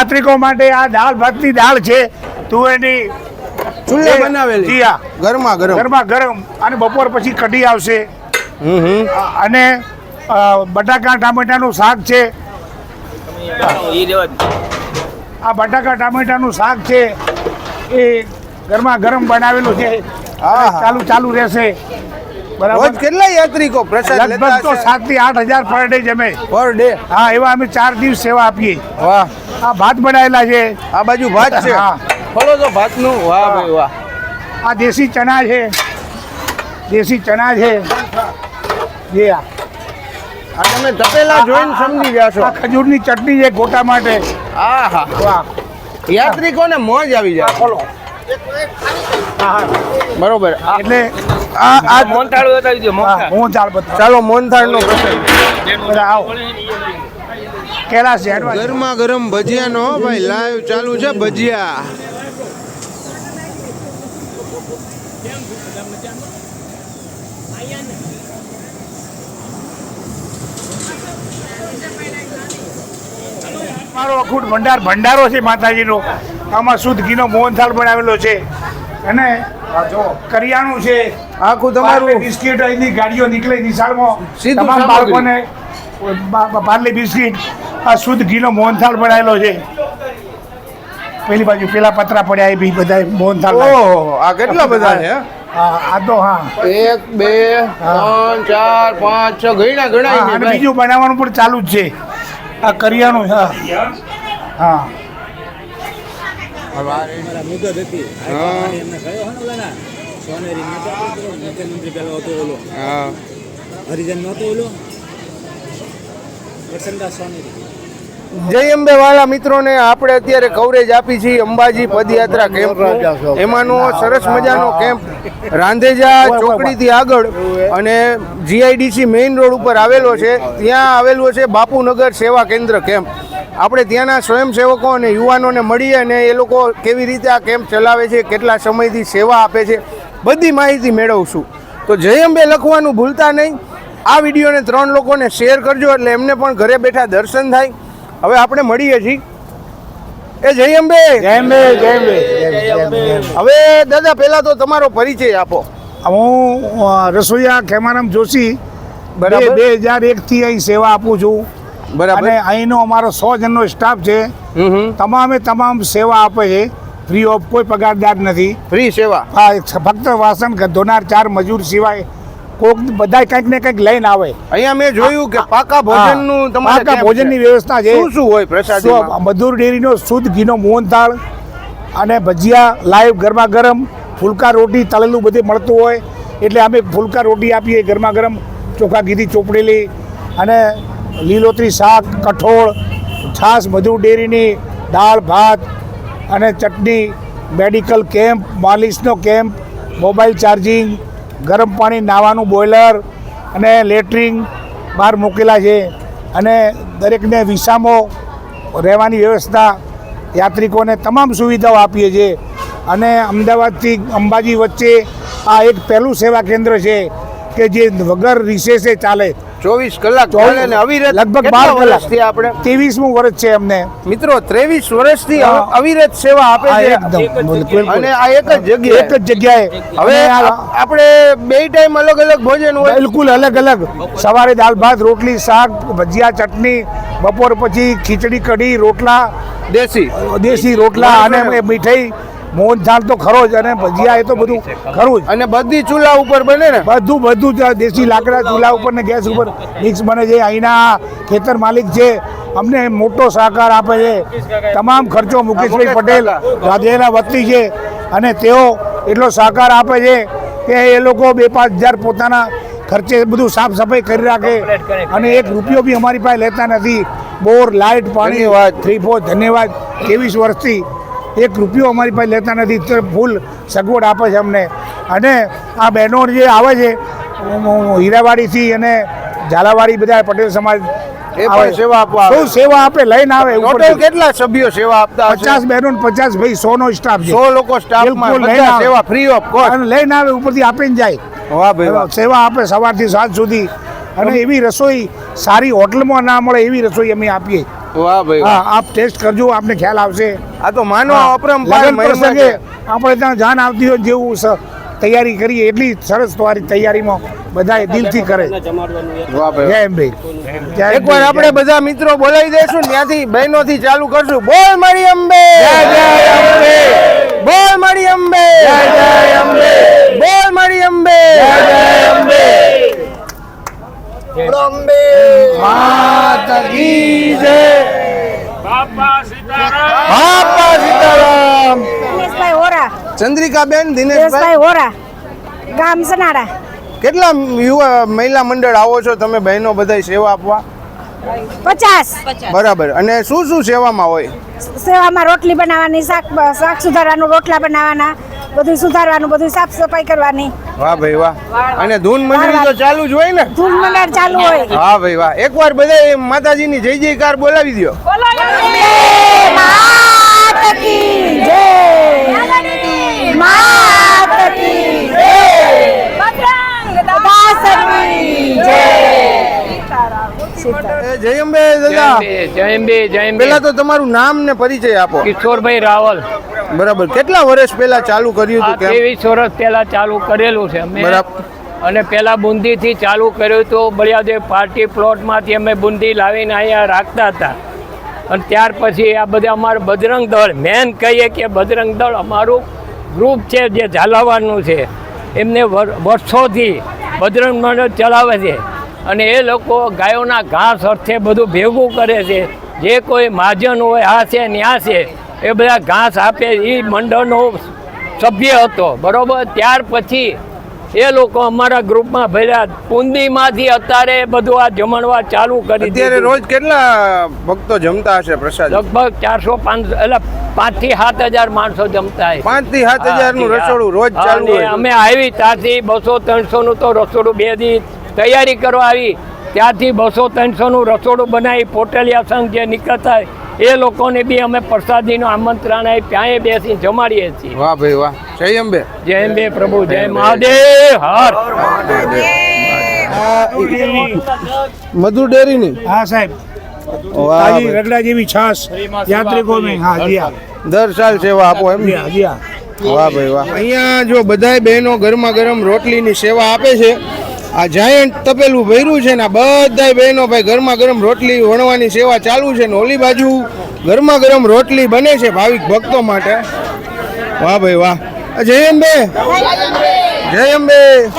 યાત્રિકો માટે આ દાળ ભાતની દાળ છે. તુવેરની ચૂલે બનાવેલી. જી હા. ગરમા ગરમ. ગરમા ગરમ. અને બપોર પછી કઢી આવશે. હમ હમ. અને બટાકા ટામેટાનું શાક છે. આ બટાકા ટામેટાનું શાક છે. એ ગરમા ગરમ બનાવેલું છે. ચાલુ ચાલુ રહેશે. બરાબર? કેટલા યાત્રિકો પ્રસાદ લગભગ તો સાતથી આઠ હજાર પર ડે જમે. Per day? હા એવા અમે ચાર દિવસ સેવા આપીએ. વાહ. આ ભાત બનાવેલા છે. આ બાજુ ભાત છે? હા. ફળો તો ભાતનું. વાહ ભાઈ વાહ. આ દેશી ચણા છે. દેશી ચણા છે. જે આ. આ તમે તપેલા જોઈને સમજી ગયા આ ખજૂરની ચટણી છે ગોટા માટે. આહા. વાહ. યાત્રિકોને મોજ આવી જાય. હા બરોબર. એટલે આ આ મોનથાળ બતાવી દો મોનથાળ. ચાલો મોનથાળ નો પ્રસંગ આવો. કૈલાસ છે. ગરમા ગરમ ભજીયા નો ભાઈ લાઈવ ચાલુ છે ભજીયા. મારો અખૂટ ભંડાર ભંડારો છે માતાજીનો. આમાં શુદ્ધ ઘીનો મોહનથાળ બનાવેલો છે. અને આ કરિયાણું છે. આખું તમારું. બિસ્કીટ અહીંની ગાડીઓ નીકળે નિશાળમાં તમામ બાળકોને પાર્લે બિસ્કિટ આ શુદ્ધ ઘીનો મોહનથાળ બનાવેલો છે. પેલી બાજુ પેલા પતરા પડ્યા એ બી બધા મોહનથાળ ઓહો આ કેટલા બધા છે? હે? હા આ તો હા. એક બે ત્રણ ચાર પાંચ છ ગણા હા, અને બીજું બનાવવાનું પણ ચાલુ જ છે. આ કરિયાણું છે હા. મુદત હતી. એમને કયો હે ઓલાના સોનેરી નતો મુખ્યમંત્રી પેલો હતો ઓલો. હરિજન નહોતો ઓલો. વસંતદાસ સોનેરી. જય અંબે વાળા મિત્રોને આપણે અત્યારે કવરેજ આપી છીએ અંબાજી પદયાત્રા કેમ્પ એમાંનો સરસ મજાનો કેમ્પ રાંધેજા ચોકડીથી આગળ અને જીઆઈડીસી મેઇન રોડ ઉપર આવેલો છે. ત્યાં આવેલો છે બાપુનગર સેવા કેન્દ્ર કેમ્પ આપણે ત્યાંના સ્વયંસેવકો અને યુવાનોને મળીએ અને એ લોકો કેવી રીતે આ કેમ્પ ચલાવે છે કેટલા સમયથી સેવા આપે છે બધી માહિતી મેળવશું. તો જય અંબે લખવાનું ભૂલતા નહીં. આ વિડીયોને ત્રણ લોકોને શેર કરજો એટલે એમને પણ ઘરે બેઠા દર્શન થાય. હવે આપણે મળીએ છીએ. એ જય અંબે. જય અંબે જય અંબે. હવે દાદા પહેલાં તો તમારો પરિચય આપો. હું રસોઈયા ખેમારામ જોશી. બરાબર. બે હજાર એકથી અહીં સેવા આપું છું. બરાબર. અને અહીંનો અમારો સો જણનો સ્ટાફ છે. તમામે તમામ સેવા આપે છે. ફ્રી ઓફ કોઈ પગારદાર નથી. ફ્રી સેવા. હા ફક્ત વાસણ ધોનાર ચાર મજૂર સિવાય કોક બધા કંઈક ને કંઈક લઈને આવે. અહીંયા મેં જોયું કે પાકા ભોજનનું તમારે પાકા ભોજનની વ્યવસ્થા છે. શું શું હોય પ્રસાદ મધુર ડેરીનો શુદ્ધ ઘીનો મોહનથાળ અને ભજીયા લાઈવ ગરમા ગરમ ફુલકા રોટી તળેલું બધે મળતું હોય. એટલે અમે ફુલકા રોટી આપીએ ગરમા ગરમ ચોખા ઘીથી ચોપડેલી અને લીલોતરી શાક, કઠોળ, છાશ, મધુર ડેરીની દાળ, ભાત અને ચટણી, મેડિકલ કેમ્પ, માલિશનો કેમ્પ, મોબાઈલ ચાર્જિંગ, ગરમ પાણી, નાવાનું બોઇલર અને લેટ્રિન બહાર મૂકેલા છે. અને દરેકને વિસામો રહેવાની વ્યવસ્થા યાત્રિકોને તમામ સુવિધાઓ આપીએ છીએ. અને અમદાવાદથી અંબાજી વચ્ચે આ એક પહેલું સેવા કેન્દ્ર છે કે જે વગર રિસેસે ચાલે. ચોવીસ કલાક ચાલે અવિરત લગભગ બાર. વર્ષથી આપણે ત્રેવીસમું વર્ષ છે અમને મિત્રો ત્રેવીસ વર્ષથી. અવિરત સેવા આપે છે. એકદમ. અને આ એક જ જગ્યાએ. એક જ જગ્યાએ. હવે આપણે બે ટાઈમ અલગ અલગ ભોજન હોય. બિલકુલ અલગ અલગ. સવારે દાળ ભાત રોટલી શાક ભજીયા ચટણી બપોર પછી ખીચડી કઢી રોટલા દેશી. દેશી રોટલા અને એ મીઠાઈ મોહનથાળ તો ખરો જ અને ભજીયા એ તો બધું ખરું જ. અને બધી ચૂલા ઉપર બને ને? બધું બધું જ દેશી લાકડા ચૂલા ઉપર ને ગેસ ઉપર મિક્સ બને છે. અહીંના ખેતર માલિક છે. અમને મોટો સહકાર આપે છે. તમામ ખર્ચો મુકેશભાઈ પટેલ રાજ્યના વતની છે અને તેઓ એટલો સહકાર આપે છે કે એ લોકો બે પાંચ હજાર પોતાના ખર્ચે બધું સાફ સફાઈ કરી રાખે અને એક રૂપિયો બી અમારી પાસે લેતા નથી. બોર લાઇટ પાણી થ્રી ફોર ધન્યવાદ. ત્રેવીસ વર્ષથી એક રૂપિયો અમારી પાસે લેતા નથી તો ફૂલ સગવડ આપે છે અમને. અને આ બહેનો જે આવે છે હીરાવાડીથી અને ઝાલાવાડી બધા પટેલ સમાજ એ સેવા આપવા. સેવા આપે લઈને આવે ટોટલ કેટલા સભ્યો સેવા આપતા પચાસ બહેનો પચાસ ભાઈ સો નો સ્ટાફ સો લોકો આવે. સેવા ફ્રી ઓફ કોસ્ટ અને લઈને આવે ઉપરથી આપીને જાય. વાહ ભાઈ સેવા આપે સવારથી સાંજ સુધી. અને એવી રસોઈ સારી હોટલમાં ના મળે એવી રસોઈ અમે આપીએ. વાહ ભાઈ હા આપ ટેસ્ટ કરજો આપને ખ્યાલ આવશે. આ તો માનો અપરંપાર પ્રસંગે આપણે ત્યાં જાન આવતી હોય જેવું તૈયારી કરીએ એટલી સરસ તમારી તૈયારીમાં બધા દિલથી કરે. વાહ ભાઈ જય એમ ભાઈ. જય એકવાર આપણે બધા મિત્રો બોલાવી દઈશું ત્યાંથી બહેનોથી ચાલુ કરશું. બોલ મારી અંબે. બોલ મારી અંબે. બોલ મારી અંબે. માતા કી જય. બાપા સીતારામ. દિનેશભાઈ હોરા ચંદ્રિકાબેન દિનેશભાઈ? દિનેશભાઈ હોરા ગામ સનાડા. કેટલા યુવા મહિલા મંડળ આવો છો તમે બહેનો બધાય સેવા આપવા? પચાસ. બરાબર. અને શું શું સેવામાં હોય? સેવામાં રોટલી બનાવવાની શાક શાક સુધારવાનું રોટલા બનાવવાના બધું સુધારવાનું બધું સાફ સફાઈ કરવાની. વાહ ભાઈ વાહ. અને ધૂન મંડળી તો ચાલુ જ હોય ને? ધૂન મંડળ ચાલુ હોય. વાહ ભાઈ વાહ. એકવાર બધા માતાજીની જય જયકાર બોલાવી દો માત કી જય! માત કી જય! દાસરી જય! એ જય અંબે દાદા. જયંબે જયંબે પેલા તો તમારું નામ ને પરિચય આપો. કિશોરભાઈ રાવલ. બરાબર. કેટલા વર્ષ પહેલા ચાલુ કર્યું હતું ત્રેવીસ વર્ષ પહેલા ચાલુ કરેલું છે. બરાબર. અને પહેલા બુંદીથી ચાલુ કર્યું હતું. બળિયાદેવ પાર્ટી પ્લોટમાંથી અમે બુંદી લાવીને અહીંયા રાખતા હતા. અને ત્યાર પછી આ બધા અમારું બજરંગ દળ, મેન કહીએ કે બજરંગ દળ અમારું ગ્રુપ છે જે ઝાલાવાનું છે. એમને વર- વર્ષોથી બજરંગ મંડળ ચલાવે છે. અને એ લોકો ગાયોના ઘાસ અર્થે બધું ભેગું કરે છે. જે કોઈ મહાજન હોય, આ છે ન્યા છે, એ બધા ઘાસ આપે. એ મંડળનો સભ્ય હતો, બરાબર? ત્યાર પછી એ લોકો અમારા ગ્રુપમાં ભર્યા. પૂંદીમાંથી અત્યારે બધું આ જમણવા ચાલુ કરી અત્યારે રોજ કેટલા ભક્તો જમતા હશે પ્રસાદ? લગભગ ચારસો પાંચસો એટલે પાંચથી સાત હજાર માણસો જમતા હોય. પાંચથી સાત હજારનું રસોડું રોજ ચાલુ હોય. અમે આવી ત્યાંથી બસો ત્રણસો નું તો રસોડું બે દી તૈયારી કરવા આવી. ત્યાંથી બસો ત્રણસો નું રસોડું બનાવી પોટલિયા સંઘ જે નીકળતા હોય, એ લોકોને બી અમે પ્રસાદીનું આમંત્રણ આપી ત્યાં બેસી જમાડીએ છીએ. વાહ ભાઈ વાહ. જય અંબે. જય અંબે પ્રભુ જય મહાદેવ હર. મધુ ડેરીની? હા સાહેબ. વાહ તાજી રગડા જેવી છાસ યાત્રિકો में હા જી હા. દર સાલ સેવા આપો એમ. હા જી હા. વાહ ભાઈ વાહ. અહીંયા જો બધાય બહેનો ગરમા ગરમ રોટલીની સેવા આપે છે આ જાયન્ટ તપેલું ભર્યું છે ને આ બધાય બહેનો ભાઈ ગરમા ગરમ રોટલી વણવાની સેવા ચાલુ છે ને ઓલી બાજુ ગરમા ગરમ રોટલી બને છે ભાવિક ભક્તો માટે. વાહ ભાઈ વાહ. જય અંબે. જય અંબે.